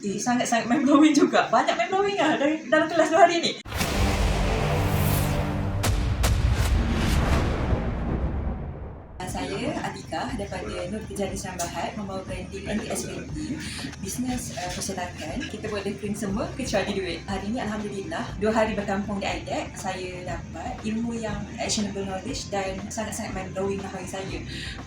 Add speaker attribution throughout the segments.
Speaker 1: Sangat-sangat mind blowing juga. Banyak mind blowing lah dalam, dalam kelas dua hari ni. Saya Atika daripada Nur Kejadi Sambahat membawa branding NTS Branding bisnes uh, percetakan. Kita boleh print semua kecuali duit. Hari ini Alhamdulillah dua hari berkampung di IDEC saya dapat ilmu yang actionable knowledge dan sangat-sangat mind blowing lah bagi saya.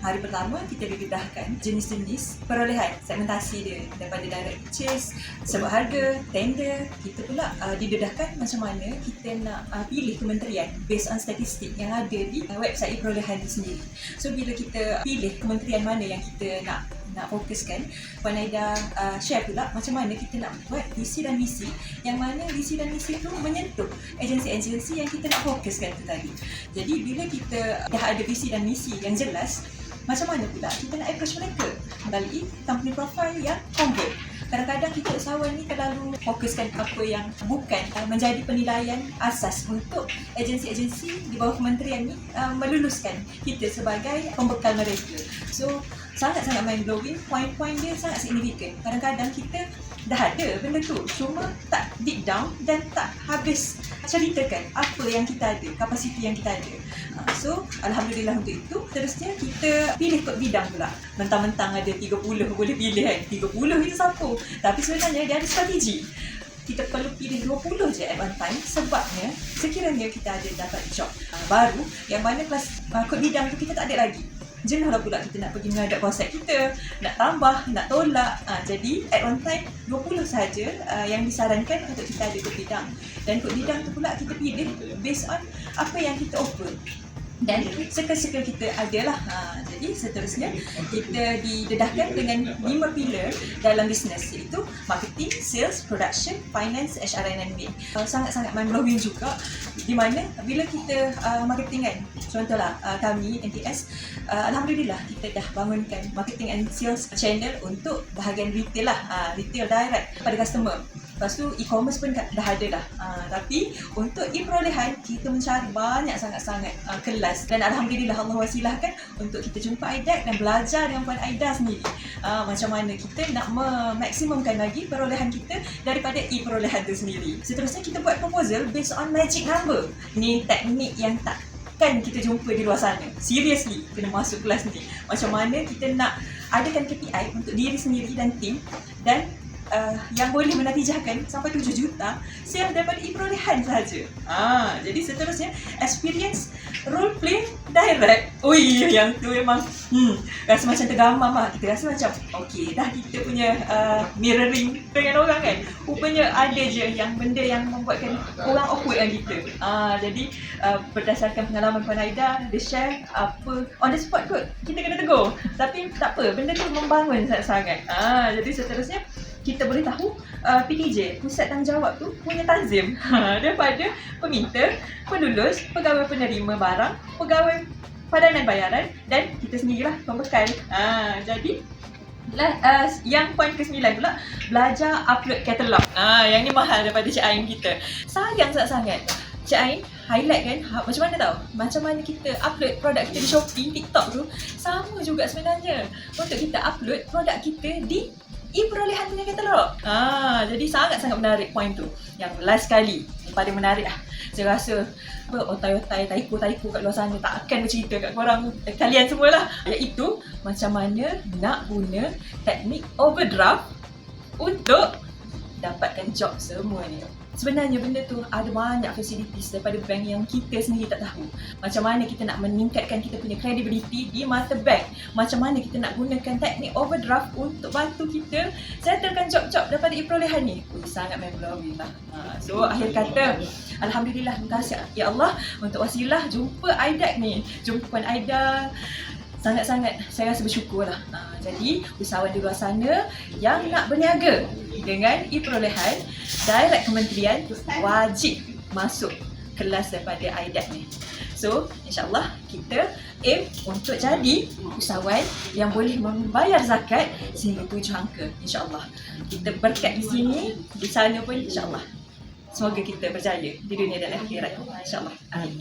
Speaker 1: Hari pertama kita didedahkan jenis-jenis perolehan segmentasi dia. Daripada direct purchase sebab harga tender kita pula uh, didedahkan macam mana kita nak uh, pilih kementerian based on statistik yang ada di uh, website perolehan itu sendiri. So bila kita pilih kementerian mana yang kita nak nak fokuskan Puan Aida uh, share pula macam mana kita nak buat visi dan misi yang mana visi dan misi tu menyentuh agensi-agensi yang kita nak fokuskan tu tadi. Jadi bila kita dah ada visi dan misi yang jelas macam mana pula kita nak approach mereka? Melalui company profile yang convert kadang-kadang kita usahawan ni terlalu fokuskan apa yang bukan uh, menjadi penilaian asas untuk agensi-agensi di bawah kementerian ni uh, meluluskan kita sebagai pembekal mereka. So sangat-sangat mind blowing, point-point dia sangat signifikan. Kadang-kadang kita dah ada benda tu cuma tak deep down dan tak habis ceritakan apa yang kita ada, kapasiti yang kita ada. So alhamdulillah untuk itu terusnya kita pilih kot bidang pula. Mentang-mentang ada 30 boleh pilih kan. 30 itu siapa? Tapi sebenarnya dia ada strategi. Kita perlu pilih 20 je at one time sebabnya sekiranya kita ada dapat job baru yang mana kelas uh, kod bidang tu kita tak ada lagi. Jenuh lah pula kita nak pergi menghadap konsep kita, nak tambah, nak tolak. Uh, jadi at one time 20 sahaja uh, yang disarankan untuk kita ada kod bidang. Dan kod bidang tu pula kita pilih based on apa yang kita offer dan circle-circle kita adalah ha, jadi seterusnya kita didedahkan dengan lima pillar dalam bisnes iaitu marketing, sales, production, finance, HR and admin. Uh, sangat-sangat mind blowing juga di mana bila kita uh, marketing kan contohlah uh, kami NTS uh, alhamdulillah kita dah bangunkan marketing and sales channel untuk bahagian retail lah uh, retail direct pada customer Lepas tu e-commerce pun dah ada dah. Uh, tapi untuk e-perolehan kita mencari banyak sangat-sangat uh, kelas dan alhamdulillah Allah wasilahkan untuk kita jumpa Aida dan belajar dengan Puan Aida sendiri. Uh, macam mana kita nak memaksimumkan lagi perolehan kita daripada e-perolehan tu sendiri. Seterusnya kita buat proposal based on magic number. Ni teknik yang tak kan kita jumpa di luar sana. Seriously, kena masuk kelas ni. Macam mana kita nak adakan KPI untuk diri sendiri dan tim dan uh, yang boleh menatijahkan sampai 7 juta sale daripada e-perolehan sahaja. Ah, jadi seterusnya experience role play direct. Oh iya yang tu memang hmm, rasa macam tergamam lah. Kita rasa macam okey dah kita punya uh, mirroring dengan orang kan. Rupanya ada je yang benda yang membuatkan orang awkward dengan kita. Ah, jadi uh, berdasarkan pengalaman Puan Aida, dia share apa on the spot kot. Kita kena tegur. Tapi tak apa, benda tu membangun sangat-sangat. Ah, jadi seterusnya kita boleh tahu uh, PTJ, pusat tanggungjawab tu punya tanzim ha, daripada peminta, penulis, pegawai penerima barang, pegawai padanan bayaran dan kita sendirilah pembekal. Ha, jadi lah, uh, yang poin ke-9 pula belajar upload katalog. Ah, yang ni mahal daripada Cik Ain kita. Sayang sangat-sangat. Cik Ain highlight kan ha, macam mana tau macam mana kita upload produk kita di Shopee, TikTok tu sama juga sebenarnya untuk kita upload produk kita di e-perolehan punya katalog. Ah, jadi sangat-sangat menarik point tu. Yang last kali, yang paling menarik ah. Saya rasa apa otai-otai taiko-taiko kat luar sana tak akan bercerita kat korang eh, kalian semualah. Iaitu macam mana nak guna teknik overdraft untuk dapatkan job semua ni sebenarnya benda tu ada banyak facilities daripada bank yang kita sendiri tak tahu. Macam mana kita nak meningkatkan kita punya credibility di mata bank. Macam mana kita nak gunakan teknik overdraft untuk bantu kita settlekan job-job daripada e-perolehan ni. Ui, sangat memblowing lah. Ha, so akhir kata, Alhamdulillah, terima kasih Ya Allah untuk wasilah jumpa Aida ni. Jumpa Puan Aida sangat-sangat saya rasa bersyukur lah. Uh, jadi usahawan di luar sana yang nak berniaga dengan e-perolehan direct kementerian wajib masuk kelas daripada IDAT ni. So, insyaAllah kita aim untuk jadi usahawan yang boleh membayar zakat sehingga tujuh angka. InsyaAllah. Kita berkat di sini, di sana pun insyaAllah. Semoga kita berjaya di dunia dan akhirat. InsyaAllah. Amin.